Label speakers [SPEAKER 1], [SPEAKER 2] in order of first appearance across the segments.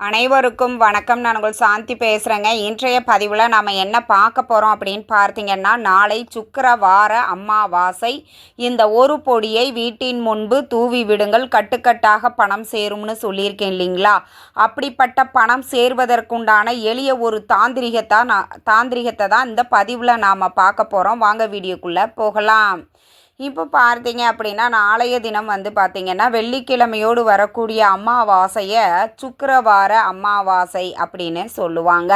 [SPEAKER 1] அனைவருக்கும் வணக்கம். நான் உங்கள் சாந்தி பேசுகிறேங்க இன்றைய பதிவில் நாம் என்ன பார்க்க போகிறோம் அப்படின்னு பார்த்தீங்கன்னா நாளை சுக்கிரவார அம்மாவாசை இந்த ஒரு பொடியை வீட்டின் முன்பு தூவி விடுங்கள். கட்டுக்கட்டாக பணம் சேரும்னு சொல்லியிருக்கேன் இல்லைங்களா? அப்படிப்பட்ட பணம் சேர்வதற்குண்டான எளிய ஒரு தாந்திரிகத்தை நான் தாந்திரிகத்தை தான் இந்த பதிவில் நாம் பார்க்க போகிறோம் வாங்க வீடியோக்குள்ளே போகலாம். இப்போ பார்த்தீங்க அப்படின்னா நாளைய தினம் வந்து பார்த்திங்கன்னா வெள்ளிக்கிழமையோடு வரக்கூடிய அமாவாசையை சுக்கரவார அமாவாசை அப்படின்னு சொல்லுவாங்க.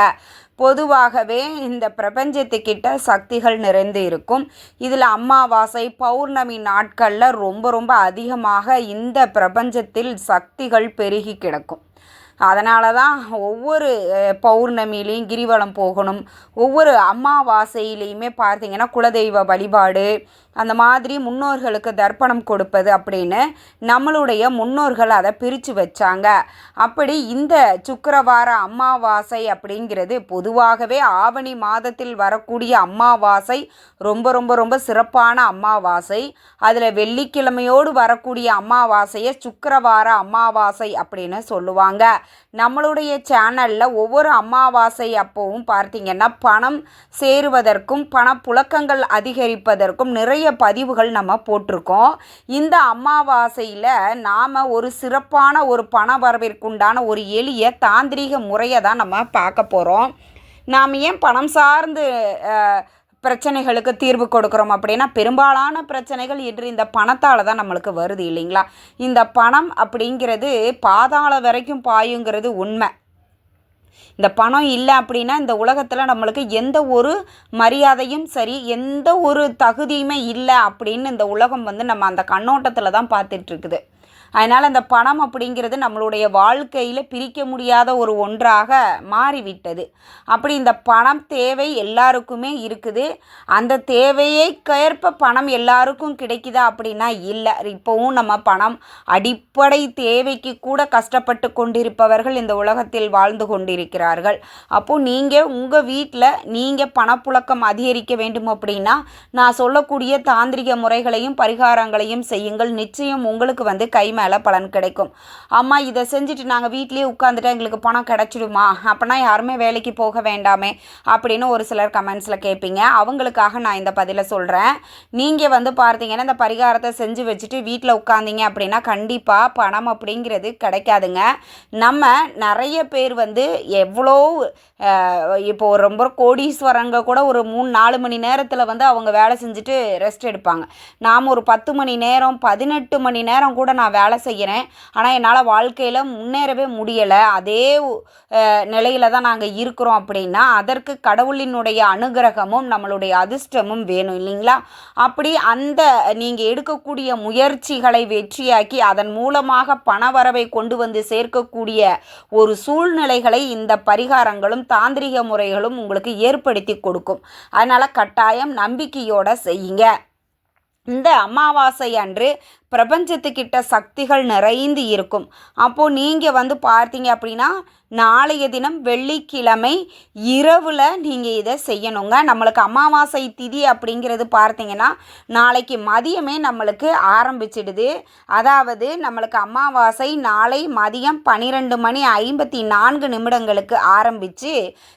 [SPEAKER 1] பொதுவாகவே இந்த பிரபஞ்சத்துக்கிட்ட சக்திகள் நிறைந்து இருக்கும். இதில் அமாவாசை பௌர்ணமி நாட்களில் ரொம்ப ரொம்ப அதிகமாக இந்த பிரபஞ்சத்தில் சக்திகள் பெருகி கிடக்கும். அதனால தான் ஒவ்வொரு பௌர்ணமிலையும் கிரிவலம் போகணும். ஒவ்வொரு அமாவாசையிலையுமே பார்த்தீங்கன்னா குலதெய்வ வழிபாடு அந்த மாதிரி முன்னோர்களுக்கு தர்ப்பணம் கொடுப்பது அப்படின்னு நம்மளுடைய முன்னோர்கள் அதை பிரித்து வச்சாங்க. அப்படி இந்த சுக்கரவார அமாவாசை அப்படிங்கிறது பொதுவாகவே ஆவணி மாதத்தில் வரக்கூடிய அமாவாசை ரொம்ப ரொம்ப ரொம்ப சிறப்பான அமாவாசை அதில் வெள்ளிக்கிழமையோடு வரக்கூடிய அமாவாசையை சுக்கரவார அமாவாசை அப்படின்னு சொல்லுவாங்க. நம்மளுடைய சேனலில் ஒவ்வொரு அமாவாசை அப்போவும் பார்த்தீங்கன்னா பணம் சேருவதற்கும் பணப்புழக்கங்கள் அதிகரிப்பதற்கும் நிறைய பதிவுகள் நம்ம போட்டிருக்கோம். இந்த அமாவாசையில் நாம் ஒரு சிறப்பான ஒரு பண வரவிற்குண்டான ஒரு எளிய தாந்திரீக முறையை தான் நம்ம பார்க்க போகிறோம் நாம் ஏன் பணம் சார்ந்து பிரச்சனைகளுக்கு தீர்வு கொடுக்குறோம் அப்படின்னா பெரும்பாலான பிரச்சனைகள் இன்று இந்த பணத்தால் தான் நம்மளுக்கு வருது இல்லைங்களா? இந்த பணம் அப்படிங்கிறது பாதாள வரைக்கும் பாயுங்கிறது உண்மை. இந்த பணம் இல்லை அப்படின்னா இந்த உலகத்தில் நம்மளுக்கு எந்த ஒரு மரியாதையும் சரி எந்த ஒரு தகுதியுமே இல்லை அப்படின்னு இந்த உலகம் வந்து நம்ம அந்த கண்ணோட்டத்தில் தான் பார்த்துட்ருக்குது அதனால் இந்த பணம் அப்படிங்கிறது நம்மளுடைய வாழ்க்கையில் பிரிக்க முடியாத ஒரு ஒன்றாக மாறிவிட்டது. அப்படி இந்த பணம் தேவை எல்லாருக்குமே இருக்குது. அந்த தேவையை கேற்ப பணம் எல்லாருக்கும் கிடைக்குதா அப்படின்னா இல்லை. இப்போவும் நம்ம பணம் அடிப்படை தேவைக்கு கூட கஷ்டப்பட்டு கொண்டிருப்பவர்கள் இந்த உலகத்தில் வாழ்ந்து கொண்டிருக்கிறார்கள். அப்போது நீங்கள் உங்கள் வீட்டில் நீங்கள் பணப்புழக்கம் அதிகரிக்க வேண்டும் அப்படின்னா நான் சொல்லக்கூடிய தாந்திரிக முறைகளையும் பரிகாரங்களையும் செய்யுங்கள். நிச்சயம் உங்களுக்கு வந்து கை மேலே பலன் கிடைக்கும். அம்மா இதை செஞ்சுட்டு நாங்கள் வீட்லேயே உட்காந்துட்டா எங்களுக்கு பணம் கிடச்சிடுமா? அப்படின்னா யாருமே வேலைக்கு போக வேண்டாமே அப்படின்னு ஒரு சிலர் கமெண்ட்ஸில் கேட்பீங்க. அவங்களுக்காக நான் இந்த பதிலை சொல்கிறேன் நீங்கள் வந்து பார்த்தீங்கன்னா இந்த பரிகாரத்தை செஞ்சு வச்சுட்டு வீட்டில் உட்காந்தீங்க அப்படின்னா கண்டிப்பாக பணம் அப்படிங்கிறது கிடைக்காதுங்க. நம்ம நிறைய பேர் வந்து எவ்வளோ இப்போது இப்போ ரொம்ப கோடீஸ்வரங்க கூட ஒரு மூணு நாலு மணி நேரத்தில் வந்து அவங்க வேலை செஞ்சுட்டு ரெஸ்ட் எடுப்பாங்க. நாம் ஒரு பத்து மணி நேரம் பதினெட்டு மணி நேரம் கூட நான் வேலை செய்கிறேன். ஆனால் என்னால் வாழ்க்கையில் முன்னேறவே முடியலை. அதே நிலையில் தான் நாங்கள் இருக்கிறோம் அப்படின்னா அதற்கு கடவுளினுடைய அனுகிரகமும் நம்மளுடைய அதிர்ஷ்டமும் வேணும் இல்லைங்களா? அப்படி அந்த நீங்கள் எடுக்கக்கூடிய முயற்சிகளை வெற்றியாக்கி அதன் மூலமாக பணவரவை கொண்டு வந்து சேர்க்கக்கூடிய ஒரு சூழ்நிலைகளை இந்த பரிகாரங்களும் தாந்திரிக முறைகளும் உங்களுக்கு ஏற்படுத்தி கொடுக்கும். அதனால் கட்டாயம் நம்பிக்கையோடு செய்யுங்க. இந்த அமாவாசை அன்று பிரபஞ்சத்துக்கிட்ட சக்திகள் நிறைந்து இருக்கும். அப்போது நீங்கள் வந்து பார்த்தீங்க அப்படின்னா நாளைய தினம் வெள்ளிக்கிழமை இரவில் நீங்கள் இதை செய்யணுங்க. நம்மளுக்கு அமாவாசை திதி அப்படிங்கிறது பார்த்தீங்கன்னா நாளைக்கு மதியமே நம்மளுக்கு ஆரம்பிச்சிடுது. அதாவது நம்மளுக்கு அமாவாசை நாளை மதியம் பன்னிரெண்டு மணி ஐம்பத்தி நான்கு நிமிடங்களுக்கு ஆரம்பித்து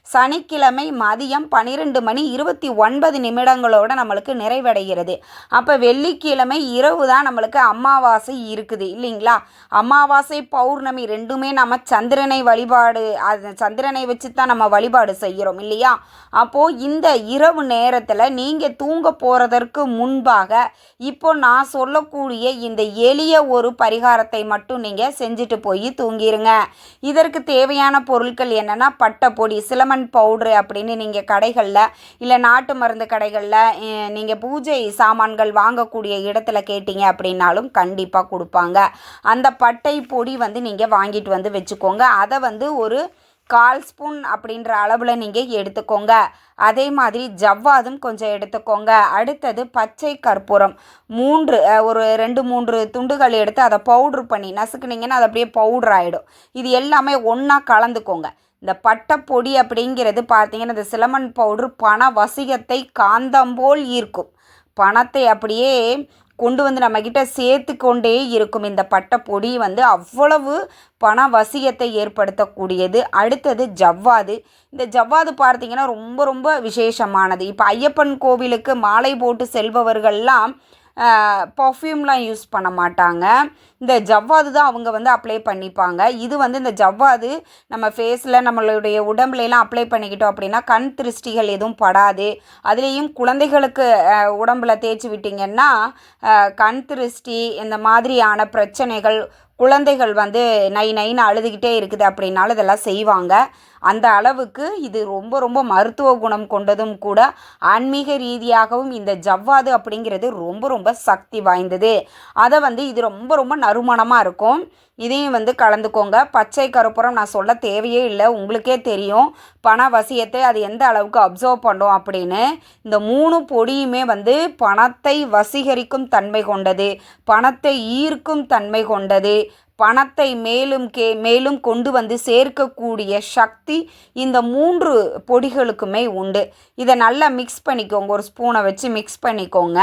[SPEAKER 1] சனிக்கிழமை மதியம் பன்னிரெண்டு மணி இருபத்தி ஒன்பது நிமிடங்களோட நம்மளுக்கு நிறைவடைகிறது. அப்போ வெள்ளிக்கிழமை இரவு தான் நம்மளுக்கு அமாவாசை இருக்குது இல்லைங்களா? அமாவாசை பௌர்ணமி ரெண்டுமே நம்ம சந்திரனை வழிபாடு அது சந்திரனை வச்சு தான் நம்ம வழிபாடு செய்கிறோம் இல்லையா? அப்போது இந்த இரவு நேரத்தில் நீங்கள் தூங்க போகிறதற்கு முன்பாக இப்போ நான் சொல்லக்கூடிய இந்த எளிய ஒரு பரிகாரத்தை மட்டும் நீங்கள் செஞ்சுட்டு போய் தூங்கிடுங்க இதற்கு தேவையான பொருட்கள் என்னென்னா பட்டைப்பொடி சிலமன் பவுட்ரு அப்படின்னு நீங்கள் கடைகளில் இல்லை நாட்டு மருந்து கடைகளில் நீங்கள் பூஜை சாமான்கள் வாங்கக்கூடிய இடத்துல கேட்டிங்க அப்படின்னாலும் கண்டிப்பாக கொடுப்பாங்க. அந்த பட்டை பொடி வந்து நீங்கள் வாங்கிட்டு வந்து வச்சுக்கோங்க. அதை வந்து ஒரு கால் ஸ்பூன் அப்படின்ற அளவில் நீங்கள் எடுத்துக்கோங்க. அதே மாதிரி ஜவ்வாதும் கொஞ்சம் எடுத்துக்கோங்க. அடுத்தது பச்சை கற்பூரம். மூன்று ஒரு ரெண்டு மூன்று துண்டுகள் எடுத்து அதை பவுட்ரு பண்ணி நசுக்குனீங்கன்னா அது அப்படியே பவுட்ரு ஆகிடும் இது எல்லாமே ஒன்றா கலந்துக்கோங்க. இந்த பட்டைப்பொடி அப்படிங்கிறது பார்த்தீங்கன்னா இந்த சிலமன் பவுட்ரு பண வசியத்தை காந்தம் போல் ஈர்க்கும். பணத்தை அப்படியே கொண்டு வந்து நம்மக்கிட்ட சேர்த்து கொண்டே இருக்கும் இந்த பட்டைப்பொடி வந்து அவ்வளவு பண வசியத்தை ஏற்படுத்தக்கூடியது. அடுத்தது ஜவ்வாது. இந்த ஜவ்வாது பார்த்தீங்கன்னா ரொம்ப ரொம்ப விசேஷமானது. இப்போ ஐயப்பன் கோவிலுக்கு மாலை போட்டு செல்பவர்கள்லாம் பர்ஃப்யூம்லாம் யூஸ் பண்ண மாட்டாங்க. இந்த ஜவ்வாது தான் அவங்க வந்து அப்ளை பண்ணிப்பாங்க. இது வந்து இந்த ஜவ்வாது நம்ம ஃபேஸில் நம்மளுடைய உடம்புலலாம் அப்ளை பண்ணிக்கிட்டோம் அப்படின்னா கண் திருஷ்டிகள் எதுவும் படாது. அதுலேயும் குழந்தைகளுக்கு உடம்பில் உடம்புல தேய்ச்சி விட்டிங்கன்னா கண் திருஷ்டி இந்த மாதிரியான பிரச்சனைகள் குழந்தைகள் வந்து நை நைன்னு அழுதுகிட்டே இருக்குது அப்படின்னாலும் இதெல்லாம் செய்வாங்க. அந்த அளவுக்கு இது ரொம்ப ரொம்ப மருத்துவ குணம் கொண்டதும் கூட ஆன்மீக ரீதியாகவும் இந்த ஜவ்வாது அப்படிங்கிறது ரொம்ப ரொம்ப சக்தி வாய்ந்தது. அதை வந்து இது ரொம்ப ரொம்ப நறுமணமாக இருக்கும். இதையும் வந்து கலந்துக்கோங்க. பச்சை கருப்புரம் நான் சொல்ல தேவையே இல்லை. உங்களுக்கே தெரியும். பண வசியத்தை அது எந்த அளவுக்கு அப்சர்வ் பண்ணும் அப்படின்னு. இந்த மூணு பொடியுமே வந்து பணத்தை வசீகரிக்கும் தன்மை கொண்டது. பணத்தை ஈர்க்கும் தன்மை கொண்டது. பணத்தை மேலும் கே மேலும் கொண்டு வந்து சேர்க்கக்கூடிய சக்தி இந்த மூன்று பொடிகளுக்குமே உண்டு. இதை நல்லா மிக்ஸ் பண்ணிக்கோங்க. ஒரு ஸ்பூனை வச்சு மிக்ஸ் பண்ணிக்கோங்க.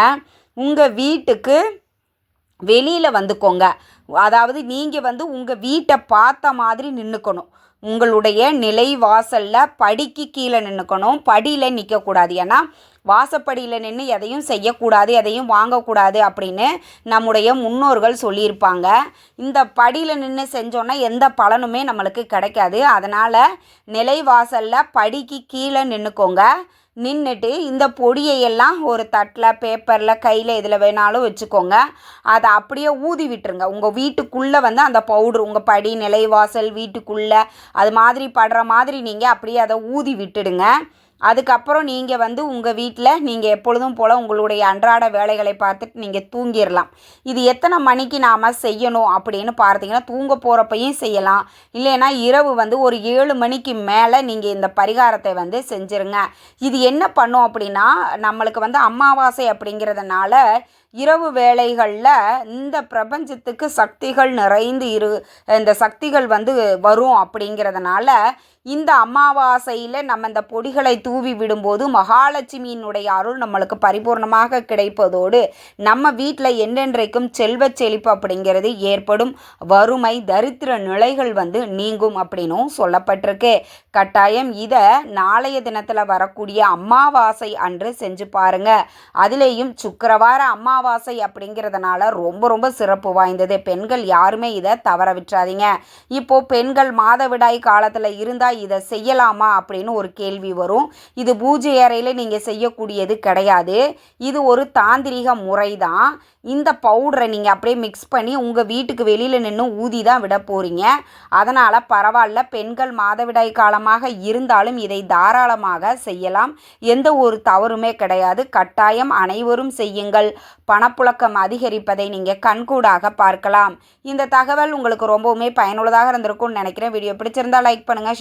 [SPEAKER 1] உங்கள் வீட்டுக்கு வெளியில் வந்துக்கோங்க. அதாவது நீங்கள் வந்து உங்கள் வீட்டை பார்த்த மாதிரி நின்றுக்கணும் உங்களுடைய நிலை வாசலில் படிக்கு கீழே நின்றுக்கணும் படியில் நிற்கக்கூடாது ஏன்னா வாசப்படியில் நின்று எதையும் செய்யக்கூடாது எதையும் வாங்கக்கூடாது அப்படின்னு நம்முடைய முன்னோர்கள் சொல்லியிருப்பாங்க. இந்த படியில் நின்று செஞ்சோன்னா எந்த பலனுமே நம்மளுக்கு கிடைக்காது. அதனால் நிலை வாசலில் படிக்கு கீழே நின்றுக்கோங்க நின்றுட்டு இந்த பொடியை எல்லாம் ஒரு தட்டில் பேப்பரில் கையில் எதில் வேணாலும் வச்சுக்கோங்க. அதை அப்படியே ஊதி விட்டுருங்க. உங்கள் வீட்டுக்குள்ளே வந்து அந்த பவுட்ரு உங்கள் படி நிலைவாசல் வீட்டுக்குள்ளே அது மாதிரி படுற மாதிரி நீங்கள் அப்படியே அதை ஊதி விட்டுடுங்க. அதுக்கப்புறம் நீங்கள் வந்து உங்கள் வீட்டில் நீங்கள் எப்பொழுதும் போல் உங்களுடைய அன்றாட வேலைகளை பார்த்துட்டு நீங்கள் தூங்கிடலாம் இது எத்தனை மணிக்கு நாம் செய்யணும் அப்படின்னு பார்த்தீங்கன்னா தூங்க போகிறப்பையும் செய்யலாம். இல்லைன்னா இரவு வந்து ஒரு ஏழு மணிக்கு மேலே நீங்கள் இந்த பரிகாரத்தை வந்து செஞ்சுருங்க. இது என்ன பண்ணும் அப்படின்னா நம்மளுக்கு வந்து அமாவாசை அப்படிங்கிறதுனால இரவு வேளைகளில் இந்த பிரபஞ்சத்துக்கு சக்திகள் நிறைந்து இரு இந்த சக்திகள் வந்து வரும் அப்படிங்கிறதுனால இந்த அமாவாசையில் நம்ம இந்த பொடிகளை தூவி விடும்போது மகாலட்சுமியினுடைய அருள் நம்மளுக்கு பரிபூர்ணமாக கிடைப்பதோடு நம்ம வீட்டில் என்றென்றைக்கும் செல்வ செழிப்பு அப்படிங்கிறது ஏற்படும். வறுமை தரித்திர நிலைகள் வந்து நீங்கும் அப்படின்னும் சொல்லப்பட்டிருக்கு. கட்டாயம் இதை நாளைய தினத்தில் வரக்கூடிய அமாவாசை அன்று செஞ்சு பாருங்க. அதுலேயும் சுக்கிரவார அமாவாசை அப்படிங்கிறதுனால ரொம்ப ரொம்ப சிறப்பு வாய்ந்தது. பெண்கள் யாருமே இதை தவற விட்டுறாதீங்க. இப்போது பெண்கள் மாதவிடாய் காலத்தில் இருந்தால் இதை செய்யலாமா அப்படின்னு ஒரு கேள்வி வரும். இது பூஜை அறையில் நீங்கள் செய்யக்கூடியது கிடையாது. இது ஒரு தாந்திரிக முறை தான் இந்த பவுடரை நீங்கள் அப்படியே மிக்ஸ் பண்ணி உங்கள் வீட்டுக்கு வெளியில் நின்று ஊதி தான் விட போகிறீங்க அதனால் பரவாயில்ல பெண்கள் மாதவிடாய் காலமாக இருந்தாலும் இதை தாராளமாக செய்யலாம். எந்த ஒரு தவறுமே கிடையாது. கட்டாயம் அனைவரும் செய்யுங்கள். பணப்புழக்கம் அதிகரிப்பதை நீங்கள் கண்கூடாக பார்க்கலாம். இந்த தகவல் உங்களுக்கு ரொம்பவுமே பயனுள்ளதாக இருந்திருக்கும்னு நினைக்கிறேன். வீடியோ பிடிச்சிருந்தா லைக் பண்ணுங்கள்